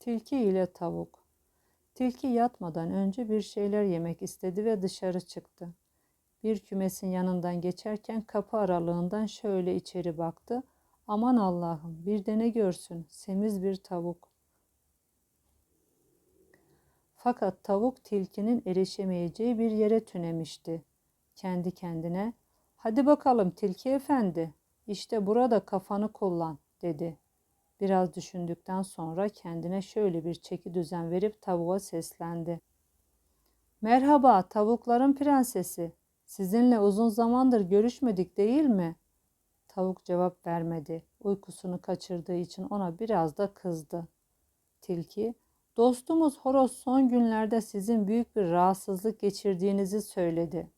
Tilki ile tavuk. Tilki yatmadan önce bir şeyler yemek istedi ve dışarı çıktı. Bir kümesin yanından geçerken kapı aralığından şöyle içeri baktı. Aman Allah'ım bir de ne görsün semiz bir tavuk. Fakat tavuk tilkinin erişemeyeceği bir yere tünemişti. Kendi kendine, hadi bakalım tilki efendi, işte burada kafanı kullan dedi. Biraz düşündükten sonra kendine şöyle bir çeki düzen verip tavuğa seslendi. Merhaba tavukların prensesi. Sizinle uzun zamandır görüşmedik değil mi? Tavuk cevap vermedi. Uykusunu kaçırdığı için ona biraz da kızdı. Tilki, dostumuz horoz son günlerde sizin büyük bir rahatsızlık geçirdiğinizi söyledi.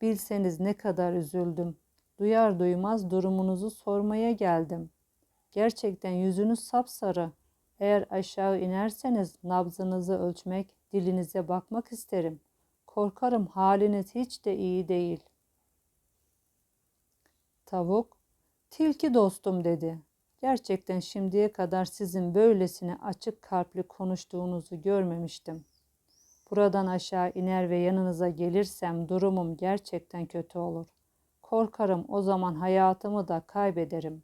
Bilseniz ne kadar üzüldüm. Duyar duymaz durumunuzu sormaya geldim. Gerçekten yüzünüz sapsarı. Eğer aşağı inerseniz nabzınızı ölçmek, dilinize bakmak isterim. Korkarım haliniz hiç de iyi değil. Tavuk, tilki dostum dedi. Gerçekten şimdiye kadar sizin böylesine açık kalpli konuştuğunuzu görmemiştim. Buradan aşağı iner ve yanınıza gelirsem durumum gerçekten kötü olur. Korkarım o zaman hayatımı da kaybederim.